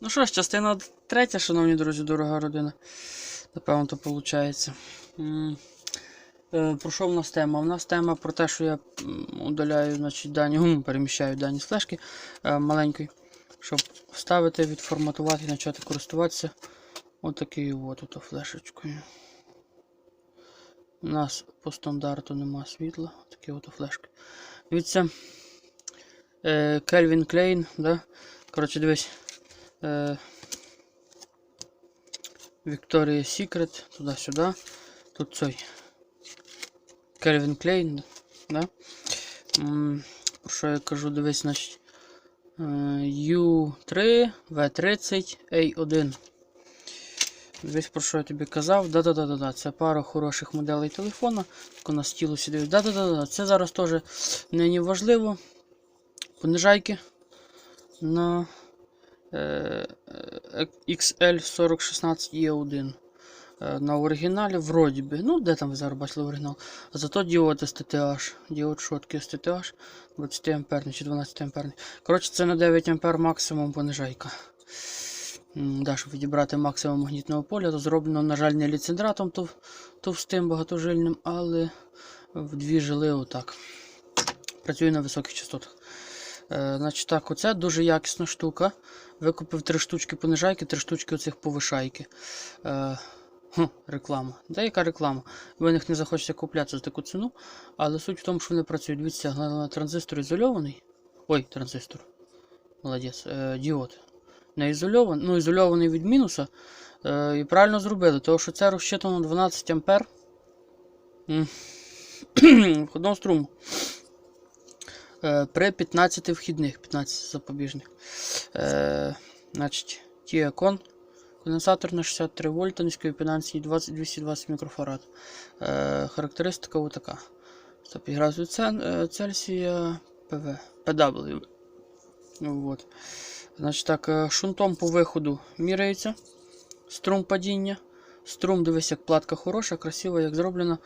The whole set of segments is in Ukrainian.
Ну що ж, частина третя, шановні друзі, дорога родина. Напевно, то виходить. Про що в нас тема? У нас тема про те, що я удаляю значить, дані, переміщаю дані з флешки е, маленької, щоб вставити, відформатувати і почати користуватися отакою от, от флешечкою. У нас по стандарту нема світла. Такі от флешки. Дивіться. е, Кельвін Клейн, да? Коротше, дивись. Е, Victoria's Secret, туди-сюди. Тут цей Кельвін Клейн, да? Про що я кажу, дивись, значить. е, U3 V30 A1. Дивись, про що я тобі казав. Да-да-да-да, це пара хороших моделей телефона. Так у нас стілусі дивись. Да-да-да, це зараз теж нині важливо. Понижайки на е, е, XL4016E1. Е, На оригіналі, вроді би. Ну, де там ви зараз бачили оригінал? А зато діод STTH. Діод шотки STTH 20 амперний чи 12 амперний. Коротше, це на 9 ампер максимум понижайка. Да, щоб відібрати максимум магнітного поля, то зроблено, на жаль, не ліцендратом тов, товстим багатожильним, але в дві жили отак. Працює на високих частотах. Е, значить так, оце дуже якісна штука. Викупив три штучки понижайки, три штучки оцих повишайки. Е, хм, реклама. Де яка реклама? Ви них не захочете купляти за таку ціну, але суть в тому, що вони працюють. Дивіться, транзистор ізольований. Ой, транзистор. Молодець. Е, діод. Не ізольований, ну ізольований від мінуса. Е, і правильно зробили, тому що це розчитано 12 ампер. Входного струму. Е, при 15 вхідних, 15 запобіжних. Е, значить, Тіакон. Конденсатор на 63 вольта, низької пінансії 20, 220 мікрофарад. Е, характеристика отака. 105 градусів е, Цельсія ПВ. PW. Ну, от. Значить так, е, шунтом по виходу міряється. Струм падіння. Струм, дивись, як платка хороша, красива, як зроблена.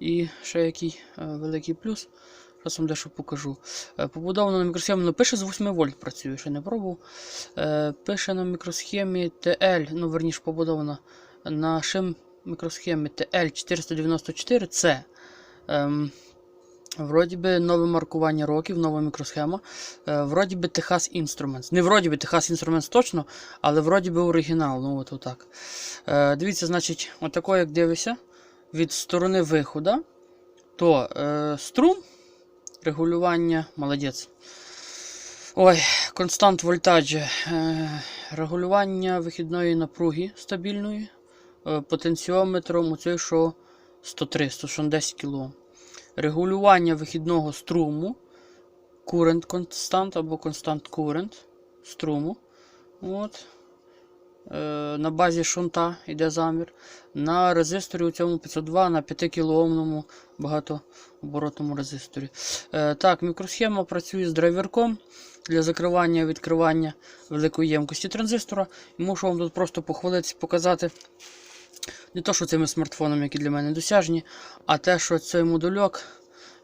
І ще який великий плюс. Зараз вам дещо покажу. Е, побудовано на мікросхемі, ну пише з 8 вольт працює, ще не пробував. Е, пише на мікросхемі TL, ну верніше побудована на шим мікросхемі TL494C. Ем, Вроді би нове маркування років, нова мікросхема. Е, вроді би Texas Instruments. Не вроді би Texas Instruments точно, але вроді би оригінал. Ну от отак. Е, дивіться, значить, отако, як дивишся, від сторони виходу, то е, струм, регулювання, молодець. Ой, констант вольтаджі. Е, регулювання вихідної напруги стабільної. Е, потенціометром оцей, що 103, 110 кОм регулювання вихідного струму, current constant або constant current струму. От. Е, на базі шунта йде замір. На резисторі у цьому 502 на 5 кілоомному багатооборотному резисторі. Е, так, мікросхема працює з драйверком для закривання і відкривання великої ємкості транзистора. І мушу вам тут просто похвалитися, показати. Не то, що цими смартфонами, які для мене досяжні, а те, що цей модульок,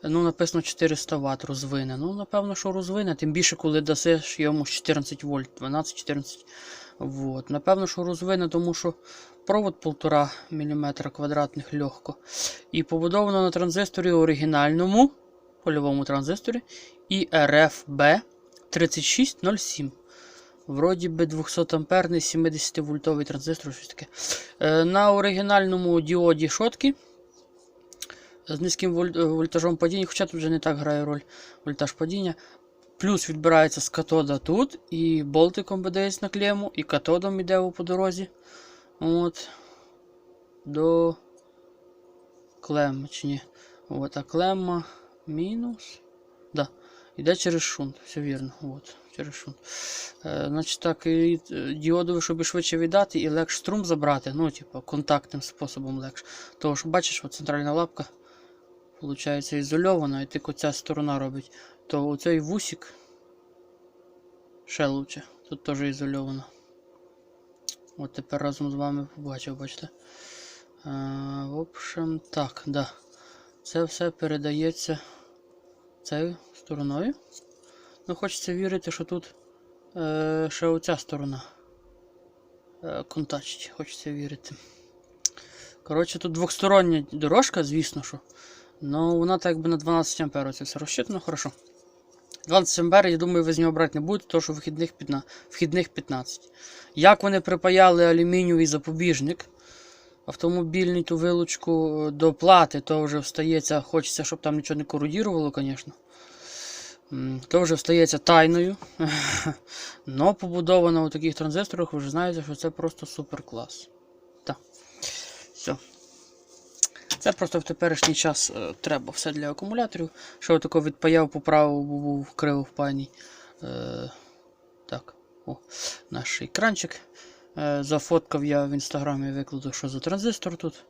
ну, написано 400 Вт розвине. Ну, напевно, що розвине, тим більше, коли дасиш йому 14 вольт, 12-14 Вот. Напевно, що розвине, тому що провод 1,5 мм квадратних легко. І побудовано на транзисторі оригінальному польовому транзисторі IRFB 3607. Вроді би 200 амперний 70 вольтовий транзистор, щось таке. Е, на оригінальному діоді шотки з низьким воль- вольтажом падіння, хоча тут вже не так грає роль вольтаж падіння. Плюс відбирається з катода тут, і болтиком видається на клему, і катодом іде по дорозі. От. До клеми, чи ні. От, а клемма мінус. Да. Іде через шунт, все вірно. От, через шунт. Е, значить так, і е, діодове, щоб швидше віддати і легше струм забрати. Ну, типу, контактним способом легше. Тому що бачиш, от центральна лапка виходить ізольована, і тільки оця сторона робить. То оцей вусик ще лучше. Тут теж ізольовано. От тепер разом з вами побачив, бачите. Е, в общем, так, да. Це все передається цією стороною. Ну, хочеться вірити, що тут е, ще оця сторона е, контачить, хочеться вірити. Коротше, тут двохстороння дорожка, звісно що. Ну, вона так якби на 12 ампер це все розчитано, хорошо. 12 ампер, я думаю, ви з нього брати не будете, тому що вихідних 15. Вхідних 15. Як вони припаяли алюмінієвий запобіжник, автомобільний ту вилучку е, до плати, то вже встається, хочеться, щоб там нічого не кородірувало, звісно. То вже встається тайною. Но побудовано у таких транзисторах, ви вже знаєте, що це просто супер клас. Так. Все. Це просто в теперішній час е, треба все для акумуляторів. Що тако відпаяв, поправив, був криво впаяний. Е, так, о, наш екранчик. Е, зафоткав я в інстаграмі викладу, що за транзистор тут.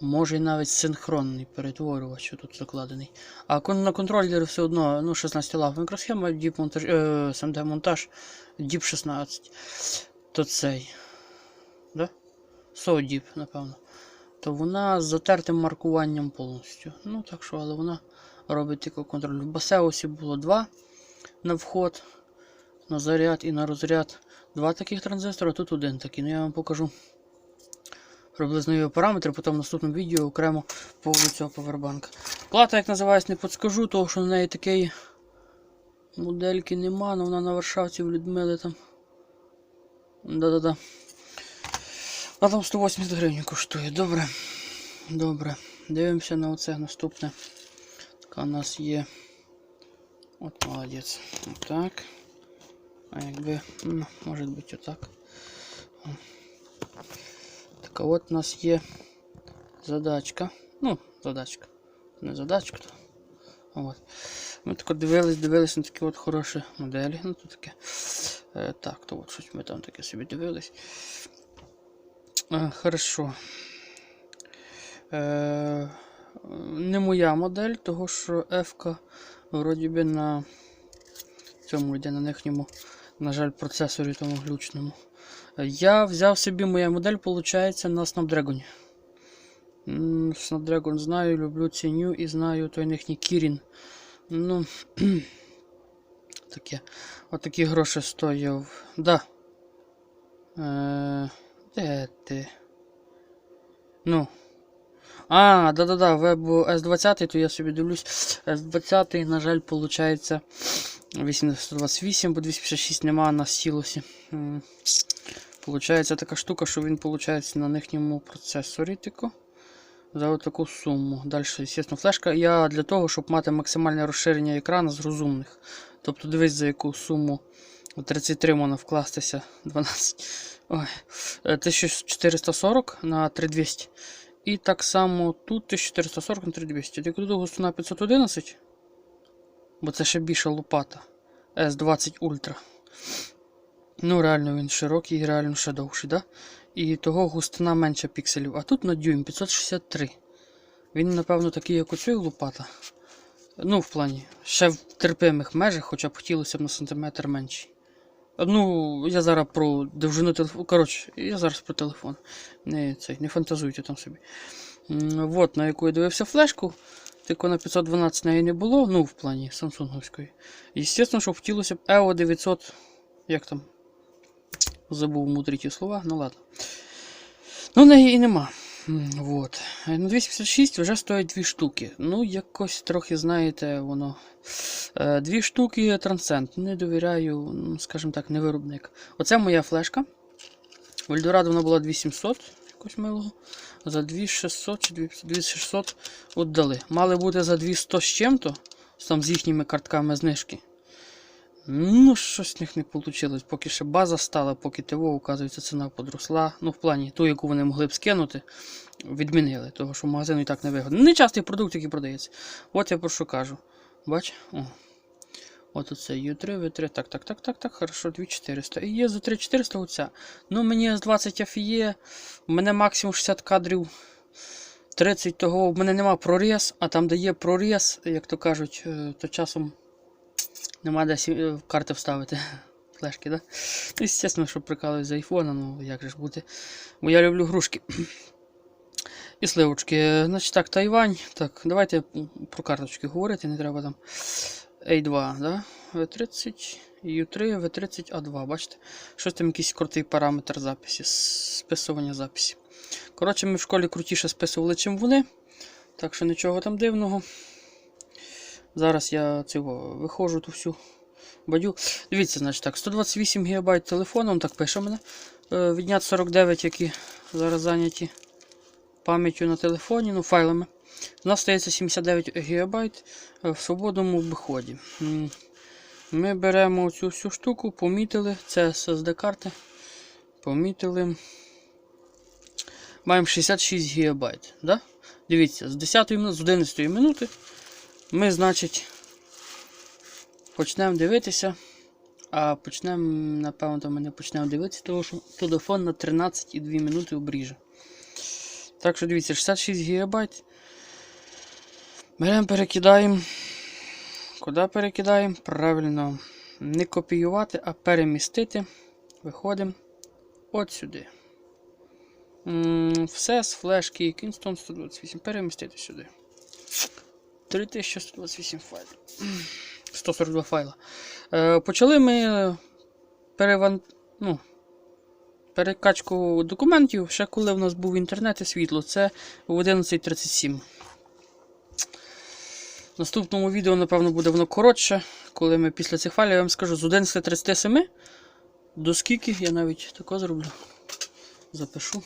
Може і навіть синхронний перетворювач, що тут закладений. А на контролері все одно ну, 16 лав мікросхема, діп монтаж, е, SMD монтаж, діп 16. То цей. Да? SODIP, напевно. То вона з затертим маркуванням повністю. Ну так що, але вона робить тільки контроль. В Басеусі було два на вход, на заряд і на розряд. Два таких транзистора, тут один такий. Ну я вам покажу приблизно його параметри, потім в наступному відео окремо по цього повербанка. Плата, як називається, не підскажу, тому що на неї такої модельки нема, але вона на Варшавці в Людмили там. Да-да-да. А там 180 гривень коштує. Добре. Добре. Дивимося на оце наступне. Така у нас є. От молодець. Отак. А якби, ну, може бути отак. О. Така от у нас є задачка. Ну, задачка. Не задачка. То. От. Ми тако дивились, дивились на такі от хороші моделі. Ну, тут таке. Е, так, то от щось ми там таке собі дивились. Е, хорошо. Е, не моя модель, того що F вроді би на цьому йде на їхньому, на жаль, процесорі тому глючному. Е, Я взяв собі моя модель, виходить, на Snapdragon. Snapdragon знаю, люблю, ціню і знаю той їхній Kirin. Ну, таке. Отакі гроші стояв. Да. Е, де ти? Ну. А, да-да-да, вебу S20, то я собі дивлюсь. S20, на жаль, виходить 828, бо 256 нема на стілусі. М. Получається така штука, що він виходить на їхньому процесорі тільки. За таку суму. Далі, звісно, флешка. Я для того, щоб мати максимальне розширення екрану з розумних. Тобто дивись, за яку суму 33 можна вкластися 12. Ой. е, 1440 на 3200. І так само тут 1440 на 3200. Тільки тут густина 511. Бо це ще більша лопата. S20 Ultra. Ну, реально він широкий і реально ще довший, да? І того густина менше пікселів. А тут на дюйм 563. Він, напевно, такий, як у цієї лопата. Ну, в плані, ще в терпимих межах, хоча б хотілося б на сантиметр менший. Ну, я зараз про довжину телефону. Коротше, я зараз про телефон. Не, цей, не фантазуйте там собі. Вот, на яку я дивився флешку. Тільки на 512 неї не було, ну, в плані самсунговської. Естественно, що хотілося б EO 900. Як там? Забув мудрі ті слова, ну ладно. Ну, неї і нема. Вот. Е, На 256 вже стоять дві штуки. Ну, якось трохи, знаєте, воно. Е, Дві штуки Transcend. Не довіряю, ну, скажімо так, не виробник. Оце моя флешка. В Eldorado вона була 2700, якось милого. За 2600 чи 2600 віддали. Мали бути за 200 з чим-то, там з їхніми картками знижки. Ну, щось в них не вийшло. Поки ще база стала, поки ТВО, оказується, ціна подросла. Ну, в плані ту, яку вони могли б скинути, відмінили, того що магазину і так не вигодно. Нечастий продукт, який продається. От я про що кажу. Бач? О. От оце U3, V3. Так, так, так, так, так, хорошо, 2400. І є за 3400 оця. Ну, мені з 20 FE, у мене максимум 60 кадрів. 30 того, в мене нема проріз, а там, де є проріз, як то кажуть, е, то часом нема де сі- е, карти вставити. Флешки, да? Ну, звісно, що прикалують з айфона, ну як же ж бути. Бо я люблю грушки. І сливочки. Значить так, Тайвань. Так, давайте про карточки говорити, не треба там. A2, да? V30 U3, V30, A2. Бачите? Щось там якийсь крутий параметр записі, списування записі. Коротше, ми в школі крутіше списували, чим вони. Так що нічого там дивного. Зараз я цього виходжу ту всю бадю. Дивіться, значить так, 128 ГБ телефону, он так пише мене. Е, Відняти 49, які зараз зайняті пам'яттю на телефоні, ну, файлами. У нас стається 79 ГБ в свободному обиході. М, Ми беремо цю всю штуку, помітили, це SSD карти. Помітили. Маємо 66 ГБ. Да? Дивіться, з 10 минути, з 11 минути ми, значить, почнемо дивитися. А почнемо, напевно, то ми не почнемо дивитися, тому що телефон на 13,2 минути обріже. Так що дивіться, 66 ГБ. Беремо, перекидаємо. Куди перекидаємо? Правильно, не копіювати, а перемістити. Виходимо от сюди. Все з флешки Kingston 128. Перемістити сюди. 3128 файлів. 142 файла. Е, почали ми переван... ну, перекачку документів, ще коли в нас був інтернет і світло. Це в 11.37. В наступному відео, напевно, буде воно коротше, коли ми після цих файлів я вам скажу з 11.37 до скільки, я навіть тако зроблю. Запишу.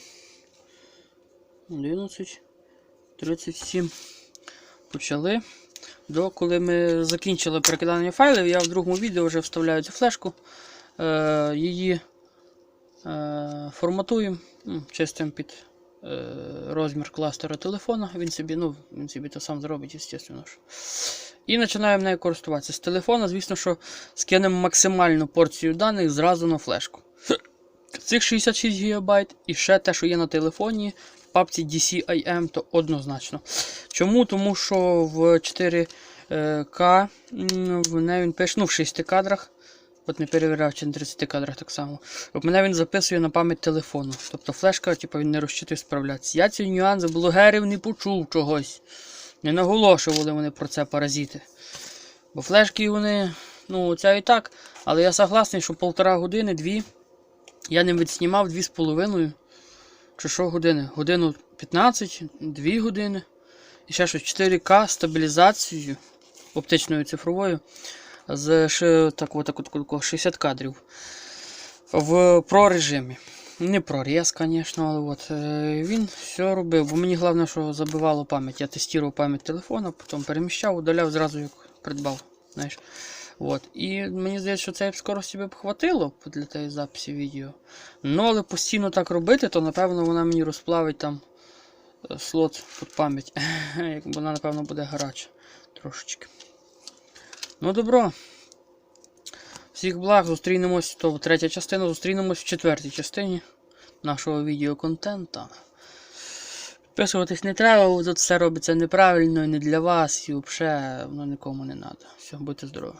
11.37. Почали. До коли ми закінчили перекидання файлів, я в другому відео вже вставляю цю флешку. Е, її е, форматуємо, ну, чистим під е, розмір кластера телефона. Він собі, ну, він собі то сам зробить, звісно. І починаємо нею користуватися. З телефона, звісно, що скинемо максимальну порцію даних зразу на флешку. Цих 66 ГБ і ще те, що є на телефоні, папці DCIM, то однозначно. Чому? Тому що в 4К в мене він пише ну, в 6 кадрах. От не перевіряв, чи на 30 кадрах так само. От мене він записує на пам'ять телефону. Тобто флешка, типу, він не розчитує справлятися. Я ці нюанси блогерів не почув чогось. Не наголошували вони про це паразити. Бо флешки вони, ну, ця і так. Але я согласний, що полтора години, дві. Я не відснімав дві з половиною. Чи що години? Годину 15, 2 години. І ще щось 4К стабілізацією оптичною цифровою з так, от, так, от, 60 кадрів в Pro режимі. Не проріз, звісно, але от, е, він все робив. Бо мені головне, що забивало пам'ять. Я тестував пам'ять телефона, потім переміщав, удаляв зразу як придбав. знаєш. От. І мені здається, що це скорості би б хватило для тієї записі відео. Ну, але постійно так робити, то напевно вона мені розплавить там е, слот під пам'ять. Вона, напевно, буде гаряча трошечки. Ну, добро. Всіх благ, зустрінемось, то третя частина, зустрінемось в четвертій частині нашого відеоконтента. Підписуватись не треба, тут все робиться неправильно і не для вас, і взагалі воно нікому не треба. Все, будьте здорові.